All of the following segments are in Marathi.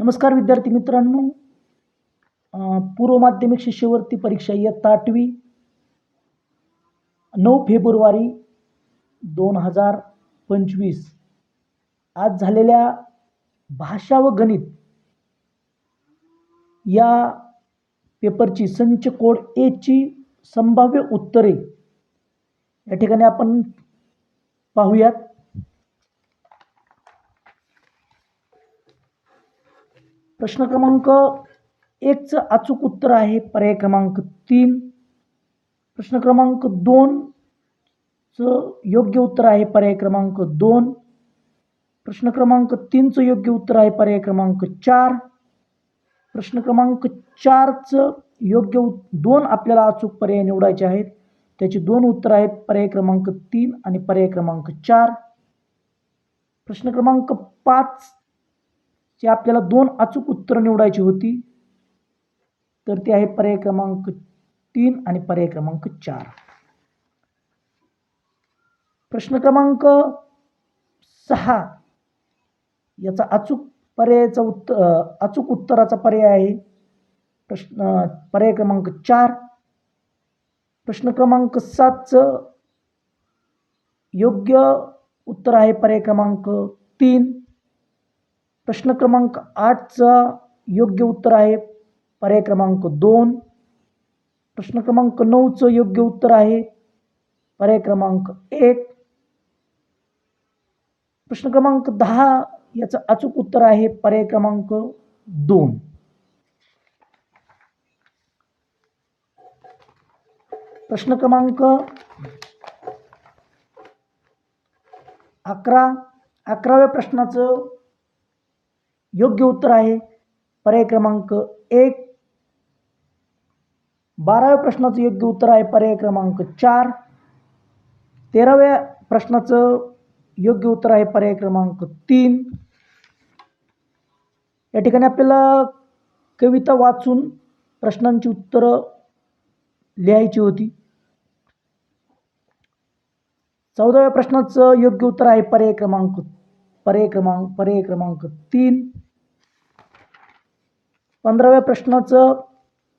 नमस्कार विद्यार्थी मित्रांनो. पूर्व माध्यमिक शिष्यवृत्ती परीक्षा इयत्ता आठवी नऊ फेब्रुवारी दोन हजार पंचवीस. आज झालेल्या भाषा व गणित या पेपरची संच कोड एची संभाव्य उत्तरे या ठिकाणी आपण पाहूयात. प्रश्न क्रमांक एकचं अचूक उत्तर आहे. पर्याय क्रमांक तीन. प्रश्न क्रमांक दोनचं योग्य उत्तर आहे. पर्याय क्रमांक दोन. प्रश्न क्रमांक तीनचं योग्य उत्तर आहे. पर्याय क्रमांक चार. प्रश्न क्रमांक चारचं योग्य उत दोन आपल्याला अचूक पर्याय निवडायचे आहेत. त्याची दोन उत्तरं आहेत. पर्याय क्रमांक तीन आणि पर्याय क्रमांक चार. प्रश्न क्रमांक पाच ची आपल्याला दोन अचूक उत्तरं निवडायची होती तर ते आहे पर्याय क्रमांक तीन आणि पर्याय क्रमांक चार. प्रश्न क्रमांक सहा याचा अचूक पर्यायाचा उत्तर अचूक उत्तराचा पर्याय आहे. प्रश्न पर्याय क्रमांक चार. प्रश्न क्रमांक सातचं योग्य उत्तर आहे पर्याय क्रमांक तीन. प्रश्न क्रमांक आठचा योग्य उत्तर आहे. पर्याय क्रमांक दोन. प्रश्न क्रमांक नऊचं योग्य उत्तर आहे. पर्याय क्रमांक एक. प्रश्न क्रमांक दहा याचं अचूक उत्तर आहे. पर्याय क्रमांक दोन. प्रश्न क्रमांक अकरा. अकराव्या प्रश्नाचं योग्य उत्तर आहे. पर्याय क्रमांक एक. बाराव्या प्रश्नाचं योग्य उत्तर आहे. पर्याय क्रमांक चार. तेराव्या प्रश्नाचं योग्य उत्तर आहे. पर्याय क्रमांक तीन. या ठिकाणी आपल्याला कविता वाचून प्रश्नांची उत्तरं लिहायची होती. चौदाव्या प्रश्नाचं योग्य उत्तर आहे. पर्याय क्रमांक पर्याय क्रमांक पर्याय क्रमांक तीन. पंधराव्या प्रश्नाचं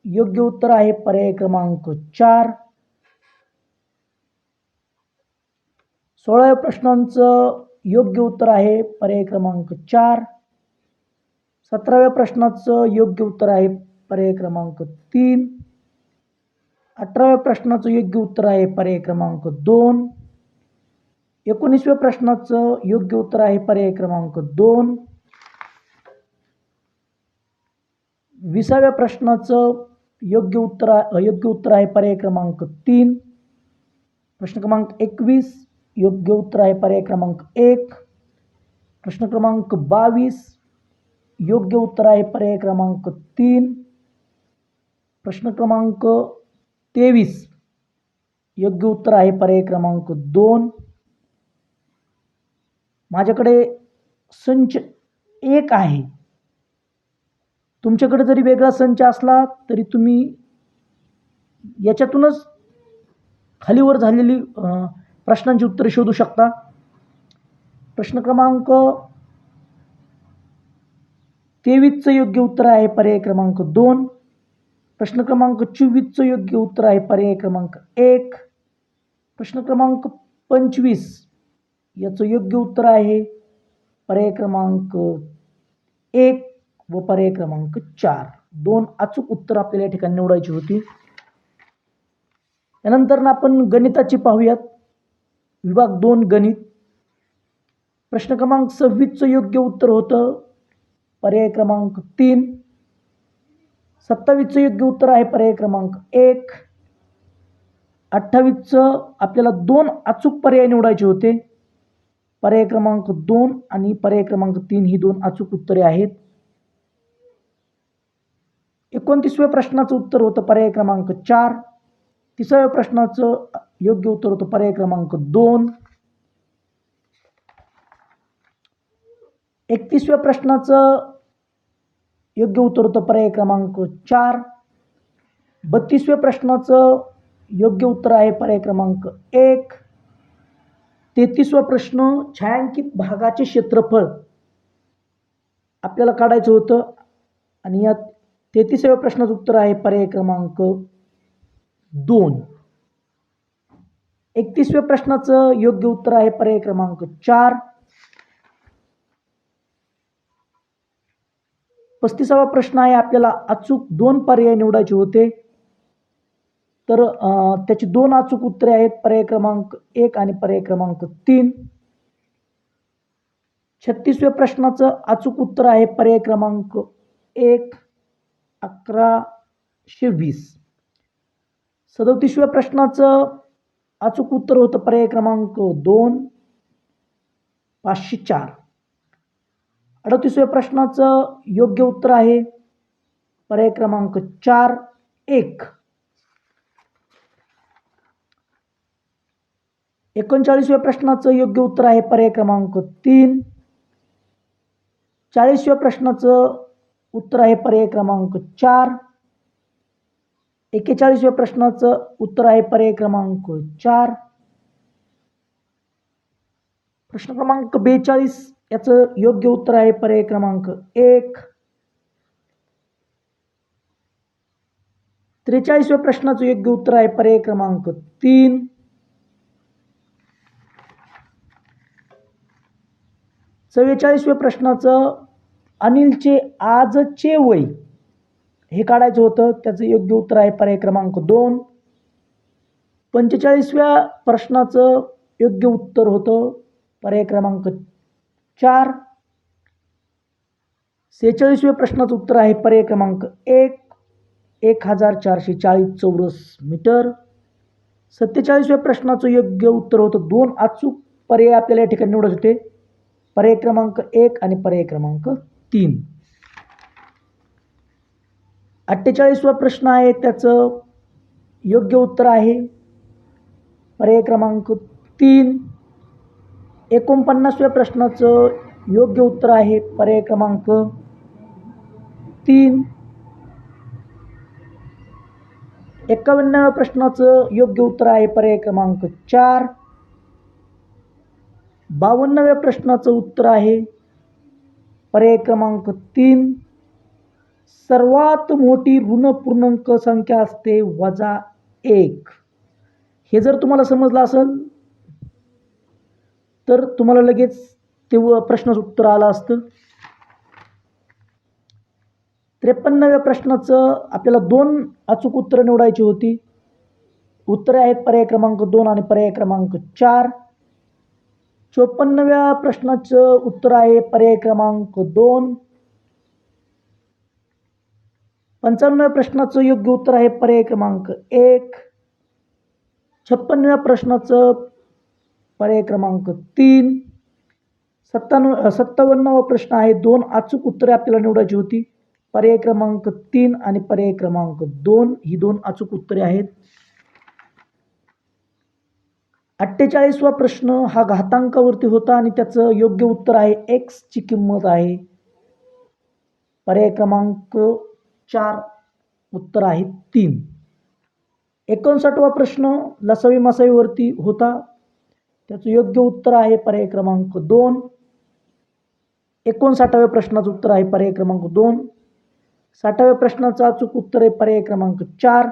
योग्य उत्तर आहे पर्याय क्रमांक चार. सोळाव्या प्रश्नांचं योग्य उत्तर आहे पर्याय क्रमांक चार. सतराव्या प्रश्नाचं योग्य उत्तर आहे पर्याय क्रमांक तीन. अठराव्या प्रश्नाचं योग्य उत्तर आहे पर्याय क्रमांक दोन. एकोणीसव्या प्रश्नाचं योग्य उत्तर आहे पर्याय क्रमांक दोन. विसाव्या प्रश्नाचं योग्य उत्तर आहे योग्य उत्तर आहे पर्याय क्रमांक तीन. प्रश्न क्रमांक एकवीस योग्य उत्तर आहे पर्याय क्रमांक एक. प्रश्न क्रमांक बावीस योग्य उत्तर आहे पर्याय क्रमांक तीन. प्रश्न क्रमांक तेवीस योग्य उत्तर आहे पर्याय क्रमांक दोन. माझ्याकडे संच एक आहे. तुमच्याकडे जरी वेगळा संच असला तरी तुम्ही याच्यातूनच खालीवर झालेली प्रश्नांची उत्तरे शोधू शकता. प्रश्न क्रमांक तेवीसचं योग्य उत्तर आहे पर्याय क्रमांक दोन. प्रश्न क्रमांक चोवीसचं योग्य उत्तर आहे पर्याय क्रमांक एक. प्रश्न क्रमांक पंचवीस. याचं योग्य उत्तर आहे पर्याय क्रमांक एक व पर्याय क्रमांक चार. दोन अचूक उत्तर आपल्याला या ठिकाणी निवडायची होती. यानंतर आपण गणिताची पाहूयात. विभाग दोन गणित. प्रश्न क्रमांक सव्वीसचं योग्य उत्तर होतं. पर्याय क्रमांक तीन. सत्तावीसचं योग्य उत्तर आहे पर्याय क्रमांक एक. अठ्ठावीसचं आपल्याला दोन अचूक पर्याय निवडायचे होते. पर्याय क्रमांक दोन आणि पर्याय क्रमांक तीन ही दोन अचूक उत्तरे आहेत. एकोणतीसव्या प्रश्नाचं उत्तर होतं पर्याय क्रमांक चार. तिसऱ्या प्रश्नाचं योग्य उत्तर होतं पर्याय क्रमांक दोन. एकतीसव्या प्रश्नाचं योग्य उत्तर होतं पर्याय क्रमांक चार. बत्तीसव्या प्रश्नाचं योग्य उत्तर आहे पर्याय क्रमांक एक. तेहतीसवा प्रश्न छायांकित भागाचे क्षेत्रफळ. आपल्याला काढायचं होतं आणि या तेहतीसाव्या प्रश्नाचं उत्तर आहे पर्याय क्रमांक दोन. एकतीसव्या प्रश्नाचं योग्य उत्तर आहे पर्याय क्रमांक चार. पस्तीसावा प्रश्न आहे आपल्याला अचूक दोन पर्याय निवडायचे होते. तर त्याची दोन अचूक उत्तरे आहेत. पर्याय क्रमांक एक आणि पर्याय क्रमांक तीन. छत्तीसव्या प्रश्नाचं अचूक उत्तर आहे पर्याय क्रमांक एक अकराशे वीस. सदोतीसव्या प्रश्नाचं अचूक उत्तर होतं पर्याय क्रमांक दोन पाचशे चार. अडतीसव्या प्रश्नाचं योग्य उत्तर आहे पर्याय क्रमांक चार एक. एकोणचाळीसव्या प्रश्नाचं योग्य उत्तर आहे पर्याय क्रमांक तीन. चाळीसव्या प्रश्नाचं उत्तर आहे पर्याय क्रमांक चार. एक्केचाळीसव्या प्रश्नाचं उत्तर आहे पर्याय क्रमांक चार. प्रश्न क्रमांक बेचाळीस याचं योग्य उत्तर आहे पर्याय क्रमांक एक. त्रेचाळीसव्या प्रश्नाचं योग्य उत्तर आहे पर्याय क्रमांक तीन. चव्वेचाळीसव्या प्रश्नाचं अनिलचे आजचे वय हे काढायचं होतं. त्याचं योग्य उत्तर आहे पर्याय क्रमांक दोन. पंचेचाळीसव्या प्रश्नाचं योग्य उत्तर होतं. पर्याय क्रमांक चार. सेहेचाळीसव्या प्रश्नाचं उत्तर आहे पर्याय क्रमांक एक. एक हजार चारशे चाळीस चौरस मीटर. सत्तेचाळीसव्या प्रश्नाचं योग्य उत्तर होतं दोन. अचूक पर्याय आपल्याला या ठिकाणी निवडत होते. पर्याय क्रमांक एक आणि पर्याय क्रमांक तीन. अठ्ठेचाळीसवा प्रश्न आहे त्याचं योग्य उत्तर आहे. पर्याय क्रमांक तीन. एकोणपन्नासव्या प्रश्नाचं योग्य उत्तर आहे पर्याय क्रमांक तीन. एकावन्नाव्या प्रश्नाचं योग्य उत्तर आहे पर्याय क्रमांक चार. बावन्नव्या प्रश्नाचं उत्तर आहे. पर्याय क्रमांक तीन. सर्वात मोठी ऋण पूर्णांक संख्या असते वजा एक. हे जर तुम्हाला समजलं असेल तर तुम्हाला लगेच तेव्हा प्रश्नच प्रश्नाचं उत्तर आलं असतं. त्रेपन्नव्या प्रश्नाचं आपल्याला दोन अचूक उत्तरं निवडायची होती. उत्तरे आहेत पर्याय क्रमांक दोन आणि पर्याय क्रमांक चार. चोपन्नव्या प्रश्नाचं उत्तर आहे पर्याय क्रमांक दोन. पंचावन्नव्या प्रश्नाचं योग्य उत्तर आहे पर्याय क्रमांक एक. छप्पन्नव्या प्रश्नाचं पर्याय क्रमांक तीन. सत्तावन्न सत्तावन्नावा प्रश्न आहे. दोन अचूक उत्तरे आपल्याला निवडायची होती. पर्याय क्रमांक तीन आणि पर्याय क्रमांक दोन. ही दोन अचूक उत्तरे आहेत. अठ्ठेचाळीसवा प्रश्न हा घातांकावरती होता आणि त्याचं योग्य उत्तर आहे एक्सची किंमत आहे. पर्याय क्रमांक चार उत्तर आहे तीन. एकोणसाठवा प्रश्न लसावी मसावीवरती होता. त्याचं योग्य उत्तर आहे पर्याय क्रमांक दोन. एकोणसाठाव्या प्रश्नाचं उत्तर आहे पर्याय क्रमांक दोन. साठाव्या प्रश्नाचं अचूक उत्तर आहे पर्याय क्रमांक चार.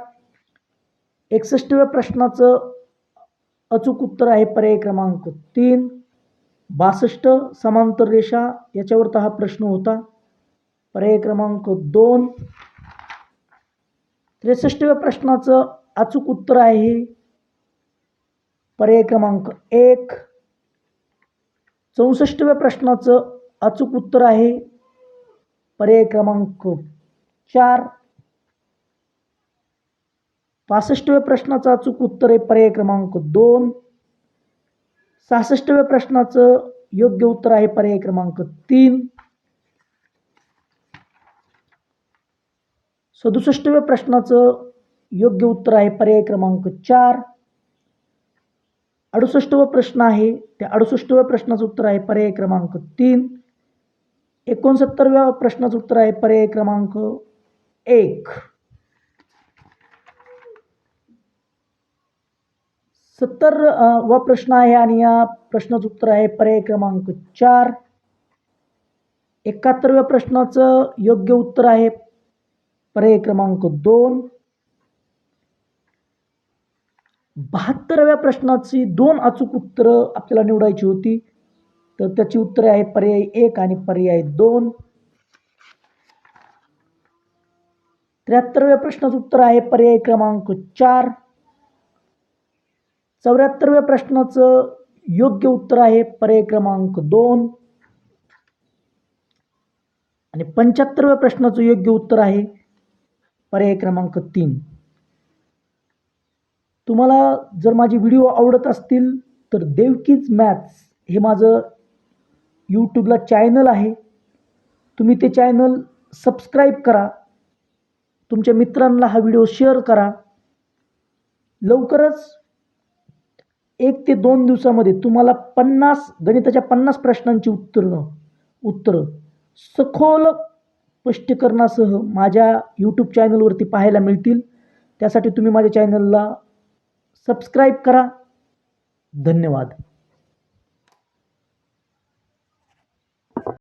एकसष्टव्या प्रश्नाचं अचूक उत्तर आहे पर्याय क्रमांक तीन. बासष्ट समांतर रेषा याच्यावरचा हा प्रश्न होता. पर्याय क्रमांक दोन. त्रेसष्टव्या प्रश्नाचं अचूक उत्तर आहे. पर्याय क्रमांक एक. चौसष्टव्या प्रश्नाचं अचूक उत्तर आहे. पर्याय क्रमांक चार. पासष्टव्या प्रश्नाचं अचूक उत्तर आहे पर्याय क्रमांक दोन. सहासष्टव्या प्रश्नाचं योग्य उत्तर आहे पर्याय क्रमांक तीन. सदुसष्टव्या प्रश्नाचं योग्य उत्तर आहे पर्याय क्रमांक चार. अडुसष्टवा प्रश्न आहे त्या अडुसष्टव्या प्रश्नाचं उत्तर आहे पर्याय क्रमांक तीन. एकोणसत्तरव्या प्रश्नाचं उत्तर आहे पर्याय क्रमांक एक. सत्तर व वा प्रश्न आहे आणि या प्रश्नाचं उत्तर आहे पर्याय क्रमांक चार. एकाहत्तरव्या प्रश्नाचं योग्य उत्तर आहे पर्याय क्रमांक दोन. बहात्तराव्या प्रश्नाची दोन अचूक उत्तरं आपल्याला निवडायची होती तर त्याची उत्तरे आहे पर्याय एक आणि पर्याय दोन. त्र्याहत्तरव्या प्रश्नाचं उत्तर आहे पर्याय क्रमांक चार. चौऱ्याहत्तरव्या प्रश्नाचं योग्य उत्तर आहे पर्याय क्रमांक दोन. आणि पंच्याहत्तरव्या प्रश्नाचं योग्य उत्तर आहे पर्याय क्रमांक तीन. तुम्हाला जर माझे व्हिडिओ आवडत असतील तर देवकीज मॅथ्स हे माझं यूट्यूबला चॅनल आहे. तुम्ही ते चॅनल सबस्क्राईब करा. तुमच्या मित्रांना हा व्हिडिओ शेअर करा. लवकरच एक ते दोन दिवसामध्ये तुम्हाला पन्नास गणिताच्या पन्नास प्रश्नांची उत्तरं उत्तरं सखोल स्पष्टीकरणासह माझ्या यूट्यूब चॅनलवरती पाहायला मिळतील. त्यासाठी तुम्ही माझ्या चॅनलला सबस्क्राईब करा. धन्यवाद.